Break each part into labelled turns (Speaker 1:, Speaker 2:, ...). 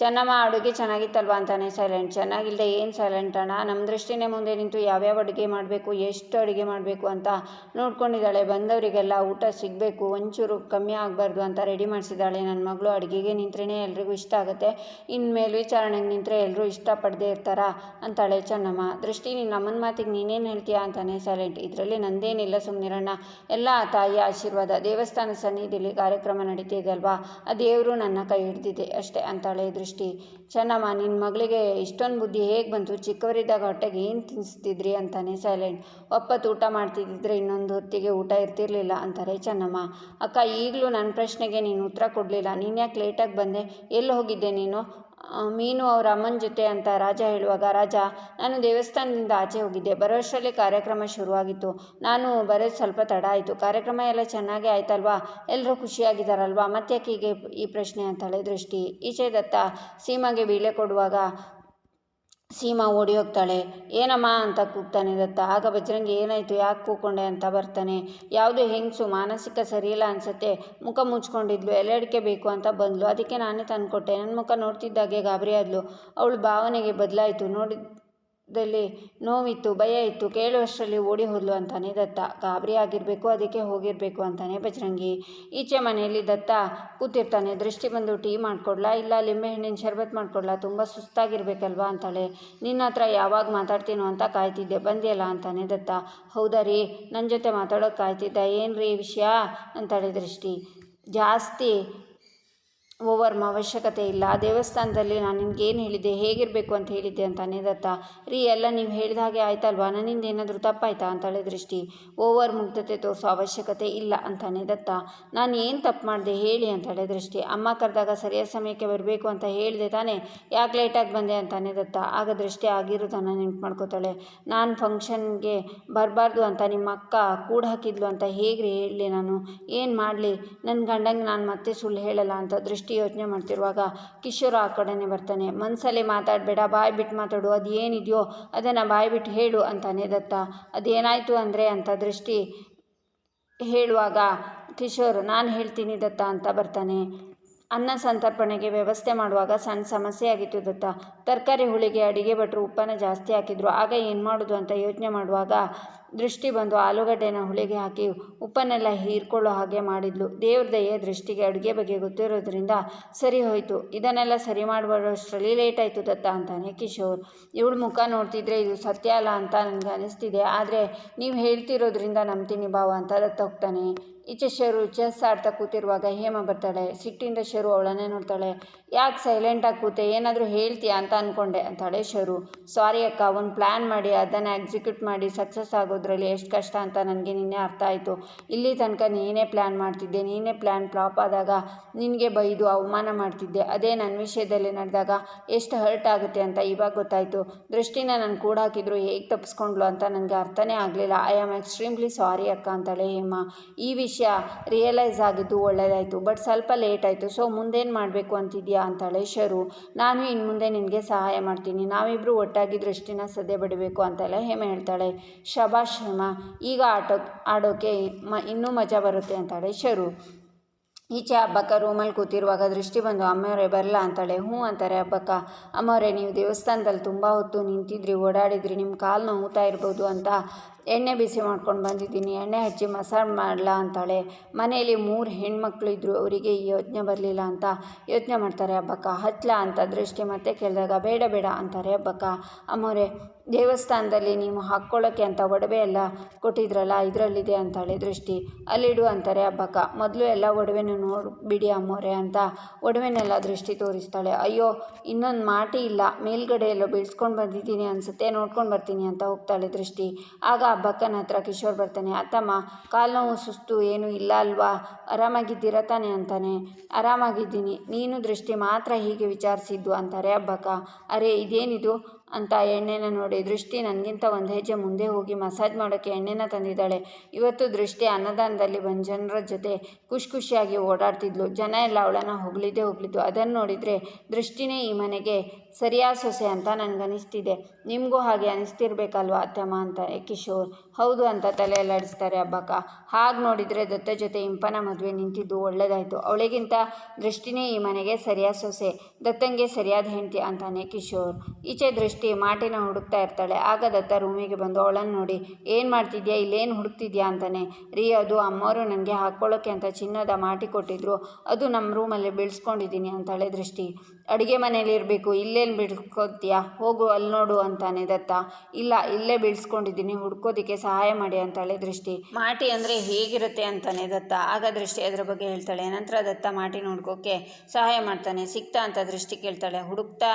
Speaker 1: ಚೆನ್ನಮ್ಮ ಅಡುಗೆ ಚೆನ್ನಾಗಿತ್ತಲ್ವಾ ಅಂತಾನೆ ಸೈಲೆಂಟ್ ಚೆನ್ನಾಗಿಲ್ಲದೆ ಏನು ಸೈಲೆಂಟ್ ಅಣ್ಣ? ನಮ್ಮ ದೃಷ್ಟಿನೇ ಮುಂದೆ ನಿಂತು ಯಾವ್ಯಾವ ಅಡುಗೆ ಮಾಡಬೇಕು, ಎಷ್ಟು ಅಡುಗೆ ಮಾಡಬೇಕು ಅಂತ ನೋಡ್ಕೊಂಡಿದ್ದಾಳೆ. ಬಂದವರಿಗೆಲ್ಲ ಊಟ ಸಿಗಬೇಕು, ಒಂಚೂರು ಕಮ್ಮಿ ಆಗಬಾರ್ದು ಅಂತ ರೆಡಿ ಮಾಡಿಸಿದ್ದಾಳೆ. ನನ್ನ ಮಗಳು ಅಡುಗೆಗೆ ನಿಂತ್ರೇ ಎಲ್ರಿಗೂ ಇಷ್ಟ ಆಗುತ್ತೆ. ಇನ್ನು ಮೇಲ್ವಿಚಾರಣೆಗೆ ನಿಂತರೆ ಎಲ್ಲರೂ ಇಷ್ಟಪಡದೇ ಇರ್ತಾರಾ? ಅಂತಾಳೆ ಚೆನ್ನಮ್ಮ. ದೃಷ್ಟಿ, ನೀನು ಅಮ್ಮನ ಮಾತಿಗೆ ನೀನೇನು ಹೇಳ್ತೀಯಾ ಅಂತಾನೆ ಸೈಲೆಂಟ್ ಇದರಲ್ಲಿ ನಂದೇನಿಲ್ಲ ಸುಮ್ಮನಿರಣ್ಣ ಎಲ್ಲ ಆ ತಾಯಿಯ ಆಶೀರ್ವಾದ. ದೇವಸ್ಥಾನ ಸನ್ನಿಧಿಯಲ್ಲಿ ಕಾರ್ಯಕ್ರಮ ನಡೀತಿದೆ ಅಲ್ವಾ? ಆ ದೇವರು ನನ್ನ ಕೈ ಹಿಡಿದಿದೆ ಅಷ್ಟೇ ಅಂತಾಳೆ ದೃಷ್ಟಿ. ಚೆನ್ನಮ್ಮ ನಿನ್ನ ಮಗಳಿಗೆ ಇಷ್ಟೊಂದು ಬುದ್ಧಿ ಹೇಗೆ ಬಂತು? ಚಿಕ್ಕವರಿದ್ದಾಗ ಹೊಟ್ಟೆಗೆ ಏನು ತಿನ್ನಿಸ್ತಿದ್ರಿ ಅಂತಾನೆ ಸೈಲೆಂಟ್. ಒಪ್ಪತ್ತು ಊಟ ಮಾಡ್ತಿದ್ದಿದ್ರೆ ಇನ್ನೊಂದು ಹೊತ್ತಿಗೆ ಊಟ ಇರ್ತಿರ್ಲಿಲ್ಲ, ಅಂತಾರೆ ಚೆನ್ನಮ್ಮ. ಅಕ್ಕ, ಈಗಲೂ ನನ್ನ ಪ್ರಶ್ನೆಗೆ ನೀನು ಉತ್ತರ ಕೊಡಲಿಲ್ಲ. ನೀನು ಯಾಕೆ ಲೇಟಾಗಿ ಬಂದೆ? ಎಲ್ಲಿ ಹೋಗಿದ್ದೆ ನೀನು? ಮೀನು ಅವರ ಅಮ್ಮನ ಜೊತೆ ಅಂತ ರಾಜ ಹೇಳುವಾಗ, ರಾಜ, ನಾನು ದೇವಸ್ಥಾನದಿಂದ ಆಚೆ ಹೋಗಿದ್ದೆ. ಬರೋಷ್ಟರಲ್ಲಿ ಕಾರ್ಯಕ್ರಮ ಶುರುವಾಗಿತ್ತು. ನಾನು ಬರೋದು ಸ್ವಲ್ಪ ತಡ ಆಯಿತು. ಕಾರ್ಯಕ್ರಮ ಎಲ್ಲ ಚೆನ್ನಾಗಿ ಆಯ್ತಲ್ವಾ? ಎಲ್ಲರೂ ಖುಷಿಯಾಗಿದ್ದಾರಲ್ವಾ ಮತ್ತೆ ಹೀಗೆ ಈ ಪ್ರಶ್ನೆ ಅಂತಾಳೆ ದೃಷ್ಟಿ ಈಚೆ ದತ್ತ ಸೀಮಾಗೆ ಬೀಳೆ ಕೊಡುವಾಗ ಸೀಮಾ ಓಡಿ ಹೋಗ್ತಾಳೆ ಏನಮ್ಮ ಅಂತ ಕೂಗ್ತಾನೆ ದತ್ತ. ಆಗ ಬಜರಂಗಿ, ಏನಾಯಿತು? ಯಾಕೆ ಕೂಕೊಂಡೆ ಅಂತ ಬರ್ತಾನೆ. ಯಾವುದೋ ಹೆಂಗಸು, ಮಾನಸಿಕ ಸರಿಯಿಲ್ಲ ಅನಿಸುತ್ತೆ. ಮುಖ ಮುಚ್ಕೊಂಡಿದ್ಲು. ಎಲೆಡಿಕೆ ಬೇಕು ಅಂತ ಬಂದ್ಲು. ಅದಕ್ಕೆ ನಾನೇ ತಂದುಕೊಟ್ಟೆ. ನನ್ನ ಮುಖ ನೋಡ್ತಿದ್ದಾಗೆ ಗಾಬರಿ ಆದ್ಲು. ಅವಳು ಭಾವನೆಗೆ ಬದಲಾಯಿತು. ನೋಡಿದಲ್ಲಿ ನೋವಿತ್ತು, ಭಯ ಇತ್ತು, ಕೇಳುವಷ್ಟರಲ್ಲಿ ಓಡಿ ಹೋದ್ಲು ಅಂತಾನೆ ದತ್ತ. ಗಾಬರಿ ಆಗಿರಬೇಕು, ಅದಕ್ಕೆ ಹೋಗಿರಬೇಕು ಅಂತಾನೆ ಬಜರಂಗಿ. ಈಚೆ ಮನೆಯಲ್ಲಿ ದತ್ತ ಕೂತಿರ್ತಾನೆ, ದೃಷ್ಟಿ ಬಂದು ಟೀ ಮಾಡ್ಕೊಡ್ಲಾ? ಇಲ್ಲ ಲಿಂಬೆಹಣ್ಣಿನ ಶರ್ಬತ್ ಮಾಡ್ಕೊಡ್ಲಾ? ತುಂಬ ಸುಸ್ತಾಗಿರ್ಬೇಕಲ್ವಾ ಅಂತಾಳೆ. ನಿನ್ನ ಹತ್ರ ಯಾವಾಗ ಮಾತಾಡ್ತೀನೋ ಅಂತ ಕಾಯ್ತಿದ್ದೆ. ಬಂದಿಯಲ್ಲ ಅಂತಾನೆ ದತ್ತ. ಹೌದಾ ರೀ ನನ್ನ ಜೊತೆ ಮಾತಾಡೋಕೆ ಕಾಯ್ತಿದ್ದ? ಏನು ರೀ ವಿಷಯ? ಅಂತಾಳೆ ದೃಷ್ಟಿ. ಜಾಸ್ತಿ ಓವರ್ಮ ಅವಶ್ಯಕತೆ ಇಲ್ಲ. ಆ ದೇವಸ್ಥಾನದಲ್ಲಿ ನಾನು ನಿಮ್ಗೆ ಏನು ಹೇಳಿದ್ದೆ? ಹೇಗಿರಬೇಕು ಅಂತ ಹೇಳಿದ್ದೆ ಅಂತಾನೆ ದತ್ತ ರೀ, ಎಲ್ಲ ನೀವು ಹೇಳಿದ ಹಾಗೆ ಆಯ್ತಲ್ವಾ? ನನ್ನಿಂದ ಏನಾದರೂ ತಪ್ಪಾಯ್ತಾ ಅಂತಾಳೆ ದೃಷ್ಟಿ ಓವರ್ ಮುಗ್ಧತೆ ತೋರಿಸೋ ಅವಶ್ಯಕತೆ ಇಲ್ಲ ಅಂತಾನೆ ದತ್ತ ನಾನು ಏನು ತಪ್ಪು ಮಾಡಿದೆ ಹೇಳಿ ಅಂತಾಳೆ ದೃಷ್ಟಿ ಅಮ್ಮ ಕರೆದಾಗ ಸರಿಯಾದ ಸಮಯಕ್ಕೆ ಬರಬೇಕು ಅಂತ ಹೇಳಿದೆ ತಾನೇ? ಯಾಕೆ ಲೇಟಾಗಿ ಬಂದೆ ಅಂತಾನೆ ದತ್ತ ಆಗ ದೃಷ್ಟಿ ಆಗಿರೋದನ್ನು ನೆನ್ಪು ಮಾಡ್ಕೋತಾಳೆ. ನಾನು ಫಂಕ್ಷನ್ಗೆ ಬರಬಾರ್ದು ಅಂತ ನಿಮ್ಮ ಅಕ್ಕ ಕೂಡ ಹಾಕಿದ್ಲು ಅಂತ ಹೇಗೆ ಹೇಳಲಿ ನಾನು? ಏನು ಮಾಡಲಿ? ನನ್ನ ಗಂಡಂಗೆ ನಾನು ಮತ್ತೆ ಸುಳ್ಳು ಹೇಳಲ್ಲ ಅಂತ ದೃಷ್ಟಿ ಯೋಚನೆ ಮಾಡ್ತಿರುವಾಗ ಕಿಶೋರ್ ಆ ಕಡೆನೇ ಬರ್ತಾನೆ. ಮನಸ್ಸಲ್ಲಿ ಮಾತಾಡಬೇಡ, ಬಾಯಿ ಬಿಟ್ಟು ಮಾತಾಡು ಅದು ಏನಿದೆಯೋ ಅದನ್ನು ಬಾಯಿ ಬಿಟ್ಟು ಹೇಳು ಅಂತಾನೆ ದತ್ತ. ಅದೇನಾಯಿತು ಅಂದರೆ ಅಂತ ದೃಷ್ಟಿ ಹೇಳುವಾಗ ಕಿಶೋರ್, ನಾನು ಹೇಳ್ತೀನಿ ದತ್ತ ಅಂತ ಬರ್ತಾನೆ. ಅನ್ನ ಸಂತರ್ಪಣೆಗೆ ವ್ಯವಸ್ಥೆ ಮಾಡುವಾಗ ಸಣ್ಣ ಸಮಸ್ಯೆ ಆಗಿತ್ತು ದತ್ತ. ತರಕಾರಿ ಹುಳಿಗೆ ಅಡಿಗೆ ಭಟ್ರು ಉಪ್ಪನ್ನು ಜಾಸ್ತಿ ಹಾಕಿದ್ರು, ಆಗ ಏನು ಮಾಡೋದು ಅಂತ ಯೋಚನೆ ಮಾಡುವಾಗ ದೃಷ್ಟಿ ಬಂದು ಆಲೂಗಡ್ಡೆನ ಹುಳಿಗೆ ಹಾಕಿ ಉಪ್ಪನ್ನೆಲ್ಲ ಹೀರ್ಕೊಳ್ಳೋ ಹಾಗೆ ಮಾಡಿದ್ಲು. ದೇವ್ರ ದಯೆ ದೃಷ್ಟಿಗೆ ಅಡುಗೆ ಬಗ್ಗೆ ಗೊತ್ತಿರೋದ್ರಿಂದ ಸರಿ ಹೋಯಿತು. ಇದನ್ನೆಲ್ಲ ಸರಿ ಮಾಡುವಷ್ಟರಲ್ಲಿ ಲೇಟ್ ಆಯಿತು ದತ್ತ ಅಂತಾನೆ ಕಿಶೋರ್. ಇವಳ ಮುಖ ನೋಡ್ತಿದ್ರೆ ಇದು ಸತ್ಯ ಅಲ್ಲ ಅಂತ ನನಗೆ ಅನಿಸ್ತಿದೆ. ಆದರೆ ನೀವು ಹೇಳ್ತಿರೋದ್ರಿಂದ ನಂಬ್ತೀನಿ ಭಾವ ಅಂತ ದತ್ತ ಹೋಗ್ತಾನೆ. ಈಚೆ ಶರು ಚೆಸ್ ಆಡ್ತಾ ಕೂತಿರುವಾಗ ಹೇಮ ಬರ್ತಾಳೆ. ಸಿಟ್ಟಿಂದ ಶರು ಅವಳನ್ನೇ ನೋಡ್ತಾಳೆ. ಯಾಕೆ ಸೈಲೆಂಟಾಗಿ ಕೂತೆ? ಏನಾದರೂ ಹೇಳ್ತೀಯಾ ಅಂತ ಅಂದ್ಕೊಂಡೆ ಅಂತಾಳೆ ಶರು. ಸಾರಿ ಅಕ್ಕ, ಒಂದು ಪ್ಲ್ಯಾನ್ ಮಾಡಿ, ಅದನ್ನು ಎಕ್ಸಿಕ್ಯೂಟ್ ಮಾಡಿ ಸಕ್ಸಸ್ ಆಗೋದ್ರಲ್ಲಿ ಎಷ್ಟು ಕಷ್ಟ ಅಂತ ನನಗೆ ನಿನ್ನೆ ಅರ್ಥ ಆಯಿತು. ಇಲ್ಲಿ ತನಕ ನೀನೇ ಪ್ಲ್ಯಾನ್ ಮಾಡ್ತಿದ್ದೆ. ನೀನೇ ಪ್ಲ್ಯಾನ್ ಫ್ಲಾಪ್ ಆದಾಗ ನಿನಗೆ ಬೈದು ಅವಮಾನ ಮಾಡ್ತಿದ್ದೆ. ಅದೇ ನನ್ನ ವಿಷಯದಲ್ಲಿ ನಡೆದಾಗ ಎಷ್ಟು ಹರ್ಟ್ ಆಗುತ್ತೆ ಅಂತ ಇವಾಗ ಗೊತ್ತಾಯಿತು. ದೃಷ್ಟಿನ ನಾನು ಕೂಡ ಹಾಕಿದ್ರು ಹೇಗೆ ತಪ್ಪಿಸ್ಕೊಂಡ್ಲು ಅಂತ ನನಗೆ ಅರ್ಥನೇ ಆಗಲಿಲ್ಲ. ಐ ಆಮ್ ಎಕ್ಸ್ಟ್ರೀಮ್ಲಿ ಸಾರಿ ಅಕ್ಕ ಅಂತಾಳೆ ಹೇಮ. ಈ ವಿಷಯ ರಿಯಲೈಸ್ ಆಗಿದ್ದು ಒಳ್ಳೆಯದಾಯಿತು ಬಟ್ ಸ್ವಲ್ಪ ಲೇಟ್ ಆಯಿತು. ಸೊ ಮುಂದೇನು ಮಾಡಬೇಕು ಅಂತಿದ್ಯಾ ಅಂತಾಳೆ ಶರು. ನಾನು ಇನ್ನು ಮುಂದೆ ನಿನಗೆ ಸಹಾಯ ಮಾಡ್ತೀನಿ. ನಾವಿಬ್ಬರು ಒಟ್ಟಾಗಿ ದೃಷ್ಟಿನ ಸದ್ಯ ಬಿಡಬೇಕು ಅಂತೆಲ್ಲ ಹೇಮ ಹೇಳ್ತಾಳೆ. ಶಬಾಷ್ ಹೇಮ ಈಗ ಆಟೋ, ಆಡೋಕೆ ಮ, ಇನ್ನೂ ಮಜಾ ಬರುತ್ತೆ ಅಂತಾಳೆ ಶರು. ಈಚೆ ಹಬ್ಬಕ್ಕ ರೂಮಲ್ಲಿ ಕೂತಿರುವಾಗ ದೃಷ್ಟಿ ಬಂದು ಅಮ್ಮವರೇ ಬರಲ್ಲ ಅಂತಾಳೆ. ಹ್ಞೂ ಅಂತಾರೆ ಹಬ್ಬಕ್ಕ. ಅಮ್ಮವರೇ ನೀವು ದೇವಸ್ಥಾನದಲ್ಲಿ ತುಂಬ ಹೊತ್ತು ನಿಂತಿದ್ರಿ, ಓಡಾಡಿದ್ರಿ ನಿಮ್ಮ ಕಾಲು ನೋವುತ್ತಾ ಇರ್ಬೋದು ಅಂತ ಎಣ್ಣೆ ಬಿಸಿ ಮಾಡ್ಕೊಂಡು ಬಂದಿದ್ದೀನಿ, ಎಣ್ಣೆ ಹಚ್ಚಿ ಮಸಾಜ್ ಮಾಡಲಾ ಅಂತಾಳೆ. ಮನೆಯಲ್ಲಿ ಮೂರು ಹೆಣ್ಮಕ್ಳು ಇದ್ದರು ಅವರಿಗೆ ಈ ಯೋಚನೆ ಬರಲಿಲ್ಲ ಅಂತ ಯೋಚನೆ ಮಾಡ್ತಾರೆ ಹಬ್ಬಕ್ಕ. ಹಚ್ಚಲ ಅಂತ ದೃಷ್ಟಿ ಮತ್ತೆ ಕೇಳಿದಾಗ, ಬೇಡ ಬೇಡ ಅಂತಾರೆ ಹಬ್ಬಕ್ಕ. ಅಮ್ಮೋರೆ ದೇವಸ್ಥಾನದಲ್ಲಿ ನೀವು ಹಾಕ್ಕೊಳ್ಳೋಕ್ಕೆ ಅಂತ ಒಡವೆ ಎಲ್ಲ ಕೊಟ್ಟಿದ್ರಲ್ಲ, ಇದರಲ್ಲಿದೆ ಅಂತಾಳೆ ದೃಷ್ಟಿ. ಅಲ್ಲಿಡು ಅಂತಾರೆ ಹಬ್ಬಕ್ಕ. ಮೊದಲು ಎಲ್ಲ ಒಡವೆನೂ ನೋಡಿ ಬಿಡಿ ಅಮ್ಮೋರೆ ಅಂತ ಒಡವೆನೆಲ್ಲ ದೃಷ್ಟಿ ತೋರಿಸ್ತಾಳೆ. ಅಯ್ಯೋ, ಇನ್ನೊಂದು ಮಾಟಿ ಇಲ್ಲ. ಮೇಲ್ಗಡೆ ಎಲ್ಲೋ ಬೀಳ್ಸ್ಕೊಂಡು ಬಂದಿದ್ದೀನಿ ಅನಿಸುತ್ತೆ, ನೋಡ್ಕೊಂಡು ಬರ್ತೀನಿ ಅಂತ ಹೋಗ್ತಾಳೆ ದೃಷ್ಟಿ. ಆಗ ಹಬ್ಬಕ್ಕನ ಹತ್ರ ಕಿಶೋರ್ ಬರ್ತಾನೆ, ಅತ್ತಮ್ಮ, ಕಾಲು ನೋವು ಸುಸ್ತು, ಏನೂ ಇಲ್ಲ ಅಲ್ವಾ? ಆರಾಮಾಗಿದ್ದೀರ ತಾನೆ ಅಂತಾನೆ. ಆರಾಮಾಗಿದ್ದೀನಿ, ನೀನು ದೃಷ್ಟಿ ಮಾತ್ರ ಹೀಗೆ ವಿಚಾರಿಸಿದ್ದು ಅಂತಾರೆ ಹಬ್ಬಕ್ಕ ಅರೆ, ಇದೇನಿದು? ಅಂತ ಎಣ್ಣೆನ ನೋಡಿ. ದೃಷ್ಟಿ ನನಗಿಂತ ಒಂದು ಹೆಜ್ಜೆ ಮುಂದೆ ಹೋಗಿ ಮಸಾಜ್ ಮಾಡೋಕ್ಕೆ ಎಣ್ಣೆನ ತಂದಿದ್ದಾಳೆ. ಇವತ್ತು ದೃಷ್ಟಿ ಅನ್ನದಾನದಲ್ಲಿ ಬಂದ ಜನರ ಜೊತೆ ಖುಷಿ ಖುಷಿಯಾಗಿ ಓಡಾಡ್ತಿದ್ಲು. ಜನ ಎಲ್ಲ ಅವಳನ್ನು ಹೊಗಳಿದ್ದೇ ಹೋಗ್ಲಿದ್ದು ಅದನ್ನು ನೋಡಿದರೆ ದೃಷ್ಟಿನೇ ಈ ಮನೆಗೆ ಸರಿಯಾದ ಸೊಸೆ ಅಂತ ನನಗನ್ನಿಸ್ತಿದೆ ನಿಮಗೂ ಹಾಗೆ ಅನಿಸ್ತಿರ್ಬೇಕಲ್ವ ಅತ್ತಮ್ಮ ಅಂತ. ಕಿಶೋರ್, ಹೌದು ಅಂತ ತಲೆಯಲ್ಲಿ ಆಡಿಸ್ತಾರೆ ಹಬ್ಬಕ್ಕ ಹಾಗೆ ನೋಡಿದರೆ ದತ್ತ ಜೊತೆ ಇಂಪನ ಮದುವೆ ನಿಂತಿದ್ದು ಒಳ್ಳೆಯದಾಯಿತು ಅವಳಿಗಿಂತ ದೃಷ್ಟಿನೇ ಈ ಮನೆಗೆ ಸರಿಯಾದ ಸೊಸೆ, ದತ್ತಂಗೆ ಸರಿಯಾದ ಹೆಂಡತಿ ಅಂತಾನೆ ಕಿಶೋರ್. ಈಚೆ ದೃಷ್ಟಿ ಮಾಟಿನ ಹುಡುಕ್ತಾ ಇರ್ತಾಳೆ. ಆಗ ದತ್ತ ರೂಮಿಗೆ ಬಂದು, ಅವಳನ್ನು ನೋಡಿ, ಏನು ಮಾಡ್ತಿದ್ಯಾ? ಇಲ್ಲೇನು ಹುಡುಕ್ತಿದ್ಯಾ? ಅಂತಾನೆ. ರೀ, ಅದು ಅಮ್ಮವರು ನನಗೆ ಹಾಕ್ಕೊಳ್ಳೋಕ್ಕೆ ಅಂತ ಚಿನ್ನದ ಮಾಟಿ ಕೊಟ್ಟಿದ್ರು. ಅದು ನಮ್ಮ ರೂಮಲ್ಲಿ ಬೀಳ್ಸ್ಕೊಂಡಿದ್ದೀನಿ ಅಂತಾಳೆ ದೃಷ್ಟಿ. ಅಡುಗೆ ಮನೇಲಿ ಇರಬೇಕು. ಇಲ್ಲೇನು ಬಿಡ್ಕೋತೀಯಾ ಹೋಗು ಅಲ್ಲಿ ನೋಡು ಅಂತಾನೆ ದತ್ತ. ಇಲ್ಲ, ಇಲ್ಲೇ ಬೀಳ್ಸ್ಕೊಂಡಿದ್ದೀನಿ ಹುಡ್ಕೋದಕ್ಕೆ ಸಹಾಯ ಮಾಡಿ ಅಂತಾಳೆ ದೃಷ್ಟಿ. ಮಾಟಿ ಅಂದರೆ ಹೇಗಿರುತ್ತೆ? ಅಂತಾನೆ ದತ್ತ. ಆಗ ದೃಷ್ಟಿ ಅದರ ಬಗ್ಗೆ ಹೇಳ್ತಾಳೆ. ನಂತರ ದತ್ತ ಮಾಟಿ ಹುಡ್ಕೋಕ್ಕೆ ಸಹಾಯ ಮಾಡ್ತಾನೆ. ಸಿಕ್ತಾ ಅಂತ ದೃಷ್ಟಿ ಕೇಳ್ತಾಳೆ. ಹುಡುಕ್ತಾ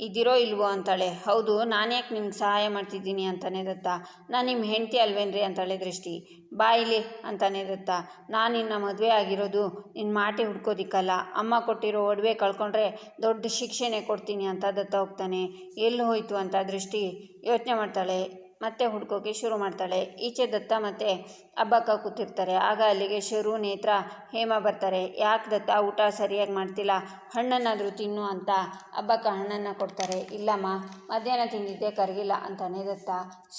Speaker 1: ಇದಿರೋ ಇಲ್ವೋ ಅಂತಾಳೆ. ಹೌದು ನಾನು ಯಾಕೆ ನಿಮ್ಗೆ ಸಹಾಯ ಮಾಡ್ತಿದ್ದೀನಿ ಅಂತಾನೆ ದತ್ತ. ನಾನು ನಿಮ್ಮ ಹೆಂಡತಿ ಅಲ್ವೇನ್ರಿ ಅಂತಾಳೆ ದೃಷ್ಟಿ. ಬಾಯಿಲಿ ಅಂತಾನೆ ದತ್ತ. ನಾನು ನಿನ್ನ ಮದುವೆ ಆಗಿರೋದು ನಿನ್ನ ಮಾಟೆ ಹುಡ್ಕೋದಿಕ್ಕಲ್ಲ. ಅಮ್ಮ ಕೊಟ್ಟಿರೋ ಒಡವೆ ಕಳ್ಕೊಂಡ್ರೆ ದೊಡ್ಡ ಶಿಕ್ಷೆನೇ ಕೊಡ್ತೀನಿ ಅಂತ ದತ್ತ ಹೋಗ್ತಾನೆ. ಎಲ್ಲಿ ಹೋಯಿತು ಅಂತ ದೃಷ್ಟಿ ಯೋಚನೆ ಮಾಡ್ತಾಳೆ. ಮತ್ತೆ ಹುಡ್ಕೋಕೆ ಶುರು ಮಾಡ್ತಾಳೆ. ಈಚೆ ದತ್ತ ಮತ್ತೆ ಹಬ್ಬಕ್ಕ ಕೂತಿರ್ತಾರೆ. ಆಗ ಅಲ್ಲಿಗೆ ಶರು ನೇತ್ರ ಹೇಮ ಬರ್ತಾರೆ. ಯಾಕೆ ದತ್ತ, ಊಟ ಸರಿಯಾಗಿ ಮಾಡ್ತಿಲ್ಲ? ಹಣ್ಣನ್ನಾದರೂ ತಿನ್ನು ಅಂತ ಹಬ್ಬಕ್ಕ ಹಣ್ಣನ್ನು ಕೊಡ್ತಾರೆ. ಇಲ್ಲಮ್ಮ, ಮಧ್ಯಾಹ್ನ ತಿಂದಿದ್ದೆ ಕರಗಿಲ್ಲ ಅಂತಾನೆ ದತ್ತ.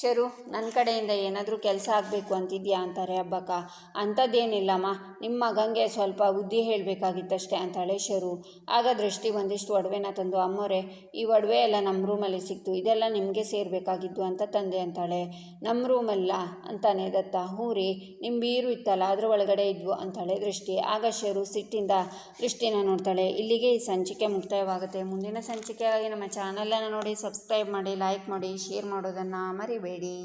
Speaker 1: ಶರು ನನ್ನ ಕಡೆಯಿಂದ ಏನಾದರೂ ಕೆಲಸ ಆಗಬೇಕು ಅಂತಿದ್ಯಾ ಅಂತಾರೆ ಹಬ್ಬಕ್ಕ. ಅಂಥದ್ದೇನಿಲ್ಲಮ್ಮ, ನಿಮ್ಮ ಮಗಂಗೆ ಸ್ವಲ್ಪ ಬುದ್ಧಿ ಹೇಳಬೇಕಾಗಿತ್ತಷ್ಟೇ ಅಂತಾಳೆ ಶರು. ಆಗ ದೃಷ್ಟಿ ಒಂದಿಷ್ಟು ಒಡವೆನ ತಂದು, ಅಮ್ಮೋರೆ, ಈ ಒಡವೆ ಎಲ್ಲ ನಮ್ಮ ರೂಮಲ್ಲಿ ಸಿಕ್ತು. ಇದೆಲ್ಲ ನಿಮಗೆ ಸೇರಬೇಕಾಗಿತ್ತು ಅಂತ ತಂದೆ ಅಂತಾಳೆ. ನಮ್ಮ ರೂಮಲ್ಲ? ಅಂತಾನೆ ದತ್ತ. ಹೂರಿ ನಿಮ್ಮ ಬೀರು ಇತ್ತಲ್ಲ, ಅದ್ರ ಒಳಗಡೆ ಇದ್ವು, ಅಂತಾಳೆ ದೃಷ್ಟಿ. ಆಗ ಶರು ಸಿಟ್ಟಿಂದ ದೃಷ್ಟಿನ ನೋಡ್ತಾಳೆ. ಇಲ್ಲಿಗೆ ಈ ಸಂಚಿಕೆ ಮುಕ್ತಾಯವಾಗುತ್ತೆ. ಮುಂದಿನ ಸಂಚಿಕೆಯಾಗಿ ನಮ್ಮ ಚಾನಲನ್ನು ನೋಡಿ ಸಬ್ಸ್ಕ್ರೈಬ್ ಮಾಡಿ, ಲೈಕ್ ಮಾಡಿ, ಶೇರ್ ಮಾಡೋದನ್ನು ಮರಿಬೇಡಿ.